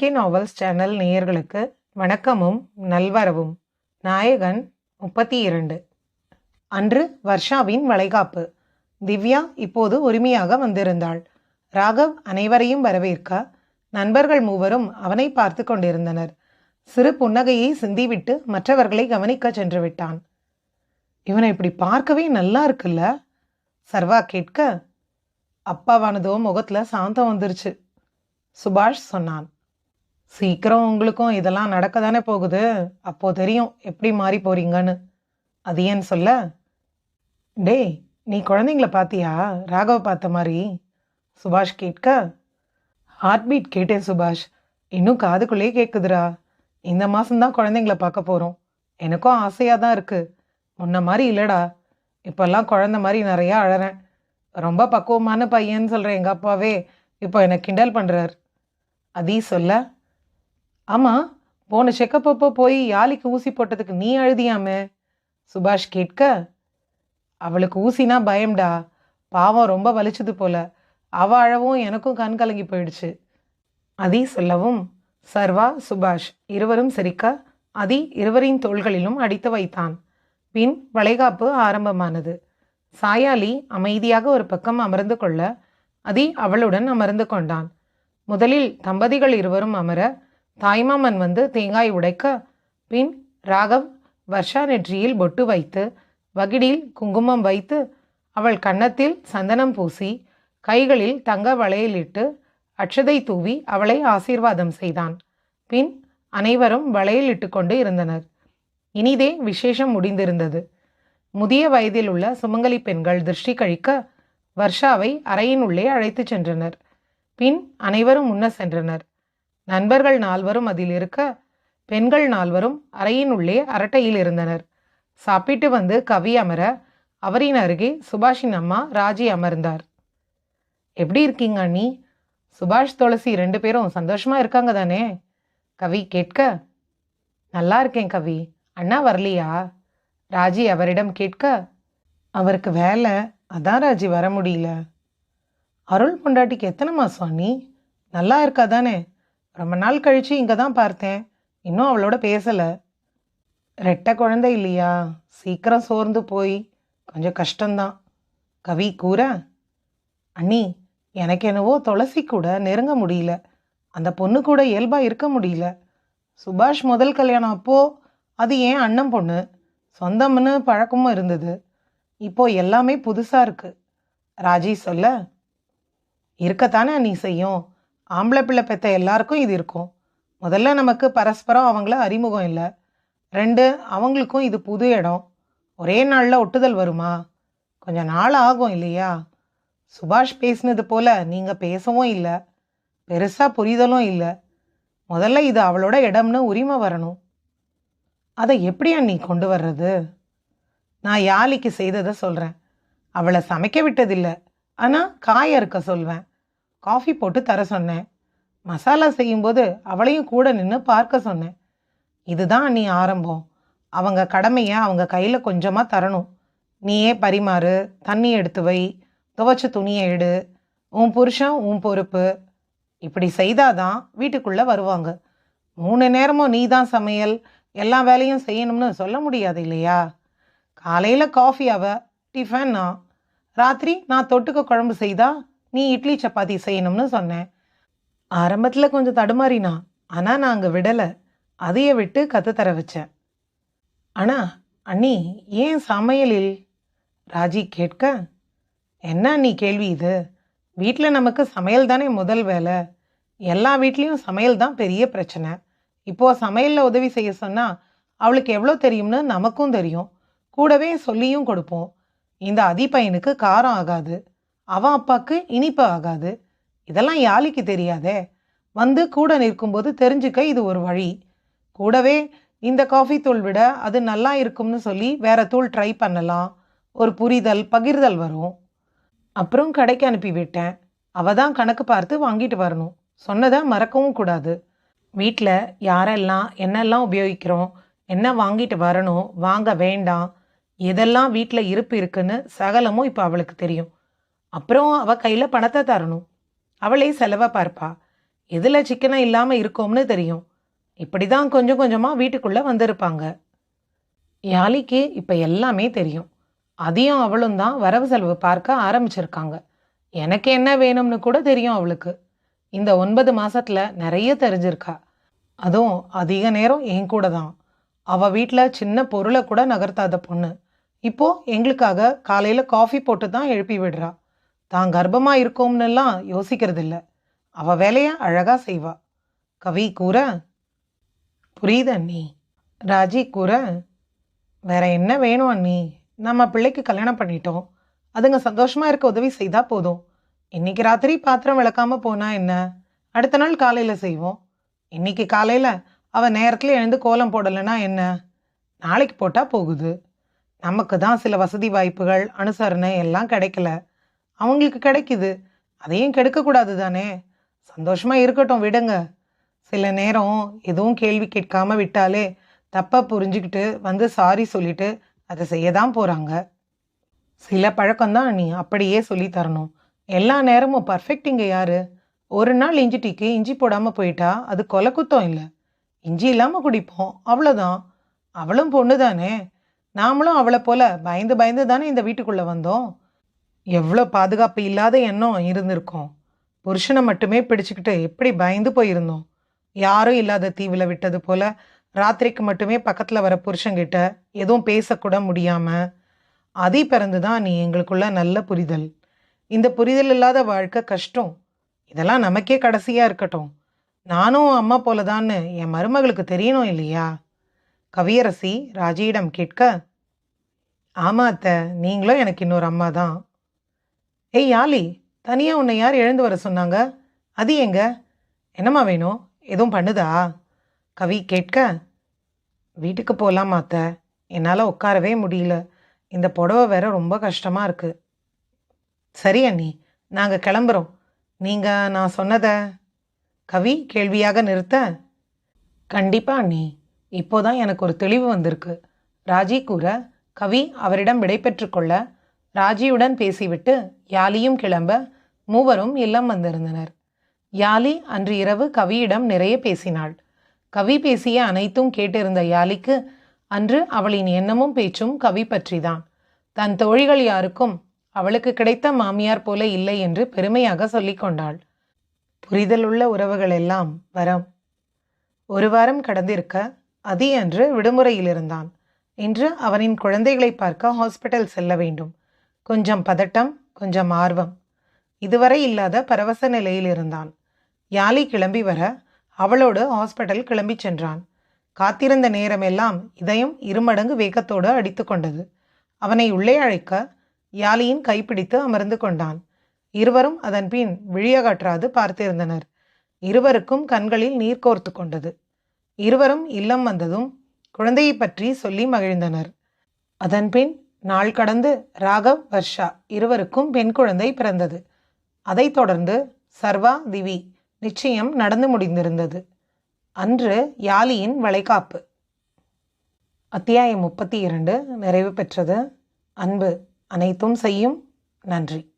K novels channel நேயர்களுக்கு வணக்கமும் நல்வரவும். நாயகன் முப்பத்தி இரண்டு அன்று வர்ஷாவின் வளைகாப்பு. திவ்யா இப்போது உரிமையாக வந்திருந்தாள். ராகவ் அனைவரையும் வரவேற்க நண்பர்கள் மூவரும் அவனை பார்த்து கொண்டிருந்தனர். சிறு புன்னகையை சிந்திவிட்டு மற்றவர்களை கவனிக்க சென்று விட்டான். இவனை இப்படி பார்க்கவே நல்லா இருக்குல்ல? சர்வா கேட்க அப்பாவானதோ முகத்துல சாந்தம் வந்துருச்சு சுபாஷ் சொன்னான். சீக்கிரம் உங்களுக்கும் இதெல்லாம் நடக்க தானே போகுது? அப்போ தெரியும் எப்படி மாறி போறீங்கன்னு. அது ஏன் சொல்ல? டேய் நீ குழந்தைங்கள பாத்தியா? ராகவ பார்த்த மாதிரி. சுபாஷ் கேட்க. ஹார்ட் பீட் கேட்டேன் சுபாஷ். இன்னும் காதுக்குள்ளேயே கேட்குதுடா இந்த மாதம்தான் குழந்தைங்கள பார்க்க போகிறோம் எனக்கும் ஆசையாக தான் இருக்குது முன்ன மாதிரி இல்லைடா. இப்போல்லாம் குழந்த மாதிரி நிறையா அழறேன். ரொம்ப பக்குவமான பையன்னு சொல்கிற எங்கள் அப்பாவே. இப்போ என்னை கிண்டல் பண்ணுறார் அதீ சொல்ல. ஆமாம் போன செக்கப் அப்போ போய் யாழிக்கு ஊசி போட்டதுக்கு நீ அழுதியாமே? சுபாஷ் கேட்க அவளுக்கு ஊசினா பயம்டா. பாவம் ரொம்ப வலிச்சது போல. அவ அழவும் எனக்கும் கண் கலங்கி போயிடுச்சு. அதி சொல்லவும். சர்வா சுபாஷ் இருவரும் சிரிக்க அதி இருவரின் தோள்களிலும் அடித்து வைத்தான். பின் வளைகாப்பு ஆரம்பமானது. சாயாலி அமைதியாக ஒரு பக்கம் அமர்ந்து கொள்ள அதி அவளுடன் அமர்ந்து கொண்டான். முதலில் தம்பதிகள் இருவரும் அமர தாய்மாமன் வந்து தேங்காய் உடைக்க பின் ராகவ் வர்ஷா நெற்றியில் பொட்டு வைத்து வகிடில் குங்குமம் வைத்து அவள் கன்னத்தில் சந்தனம் பூசி கைகளில் தங்க வளையலிட்டு அட்சதை தூவி அவளை ஆசீர்வாதம் செய்தான். பின் அனைவரும் வளையலிட்டு கொண்டு இருந்தனர். இனிதே விசேஷம் முடிந்திருந்தது. முதிய வயதில் உள்ள சுமங்கலி பெண்கள் திருஷ்டி கழிக்க வர்ஷாவை அறையின் உள்ளே அழைத்துச் சென்றனர். பின் அனைவரும் முன்ன சென்றனர். நண்பர்கள் நால்வரும் அதில் இருக்க பெண்கள் நால்வரும் அறையின் உள்ளே அரட்டையில் இருந்தனர். சாப்பிட்டு வந்து கவி அமர அவரின் அருகே சுபாஷின் அம்மா ராஜி அமர்ந்தார். எப்படி இருக்கீங்க அண்ணி? சுபாஷ் துளசி ரெண்டு பேரும் சந்தோஷமா இருக்காங்க தானே? கவி கேட்க நல்லா இருக்கேன் கவி. அண்ணா வரலையா? ராஜி அவரிடம் கேட்க அவருக்கு வேலை. அதான் ராஜி வர முடியல. அருள் பொண்டாட்டிக்கு எத்தனை மாதம் அண்ணி? நல்லா இருக்கா தானே? ரொம்ப நாள் கழித்து இங்கே தான் பார்த்தேன். இன்னும் அவளோட பேசலை. ரெட்டை குழந்தை இல்லையா? சீக்கிரம் சோர்ந்து போய். கொஞ்சம் கஷ்டம்தான். கவி கூற. அண்ணி எனக்கு என்னவோ துளசி கூட நெருங்க முடியல. அந்த பொண்ணு கூட இயல்பாக இருக்க முடியல. சுபாஷ் முதல் கல்யாணம் அப்போது அது ஏன் அண்ணன் பொண்ணு? சொந்தம்னு பழக்கமும் இருந்தது. இப்போ எல்லாமே புதுசாக இருக்குது ராஜி சொல்ல. இருக்கத்தானே நீ செய்யும்? ஆம்பளை பிள்ளை பெற்ற எல்லாருக்கும் இது இருக்கும். முதல்ல நமக்கு பரஸ்பரம் அவங்கள அறிமுகம் இல்லை. ரெண்டு அவங்களுக்கும் இது புது இடம். ஒரே நாளில் ஒட்டுதல் வருமா? கொஞ்சம் நாள் ஆகும் இல்லையா? சுபாஷ் பேசினது போல நீங்கள் பேசவும் இல்லை. பெருசாக புரிதலும் இல்லை. முதல்ல இது அவளோட இடம்னு உரிமை வரணும். அதை எப்படியா நீ கொண்டு வர்றது? நான் யாலிக்கு செய்ததை சொல்கிறேன் அவளை சமைக்க விட்டதில்லை. ஆனால் காய இருக்க சொல்வேன். காஃபி போட்டு தர சொன்னேன். மசாலா செய்யும்போது அவளையும் கூட நின்று பார்க்க சொன்னேன். இதுதான் நீ ஆரம்பம். அவங்க கடமையை அவங்க கையில் கொஞ்சமாக தரணும். நீயே பரிமாறு தண்ணி எடுத்து வை துவைச்ச துணியை எடு உன் புருஷன் உன் பொறுப்பு. இப்படி செய்தாதான் வீட்டுக்குள்ளே வருவாங்க. மூணு நேரமும் நீ தான் சமையல் எல்லா வேலையும் செய்யணும்னு சொல்ல முடியாது இல்லையா? காலையில் காஃபி அவ டிஃபன் நான் ராத்திரி நான் தொட்டுக்க குழம்பு செய்தா? நீ இட்லி சப்பாத்தி செய்யணும்னு சொன்னேன். ஆரம்பத்தில் கொஞ்சம் தடுமாறினா ஆனால் நான் அங்கே விடலை. அதையே விட்டு கற்றுத்தர வச்சேன். அண்ணா அண்ணி ஏன் சமையலில்? ராஜி கேட்க என்ன நீ கேள்வி இது? வீட்டில் நமக்கு சமையல் தானே முதல் வேலை. எல்லா வீட்லேயும் சமையல் தான் பெரிய பிரச்சனை. இப்போது சமையலில் உதவி செய்ய சொன்னால் அவளுக்கு எவ்வளோ தெரியும்னு நமக்கும் தெரியும். கூடவே சொல்லியும் கொடுப்போம். இந்த அதி பையனுக்கு காரம் ஆகாது. அவன் அப்பாவுக்கு இனிப்பு ஆகாது. இதெல்லாம் யாழிக்கு தெரியாதே. வந்து கூட நிற்கும்போது தெரிஞ்சுக்க இது ஒரு வழி. கூடவே இந்த காஃபி தூள் விட அது நல்லா இருக்கும்னு சொல்லி வேற தூள் ட்ரை பண்ணலாம். ஒரு புரிதல் பகிர்தல் வரும். அப்புறம் கடைக்கு அனுப்பி விட்டேன். அவ தான் கணக்கு பார்த்து வாங்கிட்டு வரணும். சொன்னதை மறக்கவும் கூடாது. வீட்டில் யாரெல்லாம் என்னெல்லாம் உபயோகிக்கிறோம் என்ன வாங்கிட்டு வரணும் வாங்க வேண்டாம் எதெல்லாம் வீட்டில் இருப்பு இருக்குன்னு சகலமும் இப்போ அவளுக்கு தெரியும். அப்புறம் அவள் கையில் பணத்தை தரணும். அவளே செலவை பார்ப்பா. எதில் சிக்கனம் இல்லாமல் இருக்கோம்னு தெரியும். இப்படி தான் கொஞ்சம் கொஞ்சமாக வீட்டுக்குள்ளே வந்திருப்பாங்க. யாலிக்கு இப்போ எல்லாமே தெரியும். அதையும் அவளும் தான் வரவு செலவு பார்க்க ஆரம்பிச்சிருக்காங்க. எனக்கு என்ன வேணும்னு கூட தெரியும் அவளுக்கு. இந்த ஒன்பது மாசத்துல நிறைய தெரிஞ்சிருக்கா. அதுவும் அதிக நேரம் என் கூட தான். அவள் வீட்டில் சின்ன பொருளை கூட நகர்த்தாத பொண்ணு. இப்போ எங்களுக்காக காலையில் காஃபி போட்டு தான் எழுப்பி விடுறா. தான் கர்ப்பமாக இருக்கோம்னுலாம் யோசிக்கிறது இல்லை அவள் வேலையை அழகாக செய்வா. கவி கூற புரியுது அண்ணி. ராஜி கூற வேற என்ன வேணும் அண்ணி? நம்ம பிள்ளைக்கு கல்யாணம் பண்ணிட்டோம். அதுங்க சந்தோஷமாக இருக்க உதவி செய்தால் போதும். இன்னைக்கு ராத்திரி பாத்திரம் விளக்காமல் போனால் என்ன? அடுத்த நாள் காலையில் செய்வோம். இன்னைக்கு காலையில் அவள் நேரத்தில் எழுந்து கோலம் போடலைன்னா என்ன? நாளைக்கு போட்டால் போகுது. நமக்கு தான் சில வசதி வாய்ப்புகள் அனுசரணை எல்லாம் கிடைக்கல. அவங்களுக்கு கிடைக்குது. அதையும் கெடுக்கக்கூடாது தானே? சந்தோஷமாக இருக்கட்டும் விடுங்க. சில நேரம் எதுவும் கேள்வி கேட்காம விட்டாலே தப்பாக புரிஞ்சுக்கிட்டு வந்து சாரி சொல்லிட்டு அதை செய்ய தான் போகிறாங்க சில பழக்கம்தான் நீ அப்படியே சொல்லி தரணும். எல்லா நேரமும் பர்ஃபெக்ட் இங்கே யார்? ஒரு நாள் இஞ்சி டீக்கு இஞ்சி போடாமல் போயிட்டா அது கொலை குத்தம் இல்லை. இஞ்சி இல்லாமல் குடிப்போம் அவ்வளோதான் அவளும் பொண்ணு தானே நாமளும் அவளை போல பயந்து பயந்து தானே இந்த வீட்டுக்குள்ளே வந்தோம்? எவ்வளோ பாதுகாப்பு இல்லாத எண்ணம் இருந்திருக்கோம். புருஷனை மட்டுமே பிடிச்சிக்கிட்டு எப்படி பயந்து போயிருந்தோம். யாரும் இல்லாத தீவில் விட்டது போல் ராத்திரிக்கு மட்டுமே பக்கத்தில் வர புருஷங்கிட்ட எதுவும் பேசக்கூட முடியாமல் அதை பிறந்து தான் நீ எங்களுக்குள்ள நல்ல புரிதல். இந்த புரிதல் இல்லாத வாழ்க்கை கஷ்டம். இதெல்லாம் நமக்கே கடைசியாக இருக்கட்டும். நானும் அம்மா போலதான்னு என் மருமகளுக்கு தெரியணும் இல்லையா? கவியரசி ராஜியிடம் கேட்க ஆமா அத்தை நீங்களும் எனக்கு இன்னொரு அம்மா தான் ஏய் யாலி தனியாக உன்னை யார் எழுந்து வர சொன்னாங்க? அது எங்க? என்னம்மா வேணும்? எதுவும் பண்ணுதா? கவி கேட்க வீட்டுக்கு போகலாம் மாத்த என்னால் உட்காரவே முடியல. இந்த புடவை வேற ரொம்ப கஷ்டமாக இருக்கு. சரி அண்ணி நாங்கள் கிளம்புறோம். நீங்கள் நான் சொன்னதை கவி கேள்வியாக நிறுத்த. கண்டிப்பாக அண்ணி. இப்போதான் எனக்கு ஒரு தெளிவு வந்திருக்கு. ராஜி கூற கவி அவரிடம் விடைபெற்று கொள்ள ராஜியுடன் பேசிவிட்டு யாலியும் கிளம்ப மூவரும் இல்லம் வந்திருந்தனர். யாலி அன்று இரவு கவியிடம் நிறைய பேசினாள். கவி பேசிய அனைத்தும் கேட்டிருந்த யாலிக்கு அன்று அவளின் எண்ணமும் பேச்சும் கவி பற்றிதான். தன் தோழிகள் யாருக்கும் அவளுக்கு கிடைத்த மாமியார் போல இல்லை என்று பெருமையாக சொல்லிக் கொண்டாள். புரிதலுள்ள உறவுகள் எல்லாம் வரம். ஒரு வாரம் கடந்திருக்க அதி அன்று விடுமுறையில் இருந்தான். இன்று அவனின் குழந்தைகளை பார்க்க ஹாஸ்பிட்டல் செல்ல வேண்டும். கொஞ்சம் பதட்டம் கொஞ்சம் ஆர்வம். இதுவரை இல்லாத பரவச நிலையில் இருந்தான். யாலி கிளம்பி வர அவளோடு ஹாஸ்பிட்டல் கிளம்பி சென்றான். காத்திருந்த நேரமெல்லாம் இதயம் இருமடங்கு வேகத்தோடு அடித்து கொண்டது. அவனை உள்ளே அழைக்க யாலியின் கைப்பிடித்து அமர்ந்து கொண்டான். இருவரும் அதன் பின் விழியகற்றாது பார்த்திருந்தனர். இருவருக்கும் கண்களில் நீர் கோர்த்து கொண்டது. இருவரும் இல்லம் வந்ததும் குழந்தையை பற்றி சொல்லி மகிழ்ந்தனர். அதன்பின் நாள் கடந்து ராகவ் வர்ஷா இருவருக்கும் பெண் குழந்தை பிறந்தது. அதைத் தொடர்ந்து சர்வா திவி நிச்சயம் நடந்து முடிந்திருந்தது. அன்று யாலியின் வளைகாப்பு. அத்தியாயம் முப்பத்தி இரண்டு நிறைவு பெற்றது. அன்பு அனைத்தும் செய்யும். நன்றி.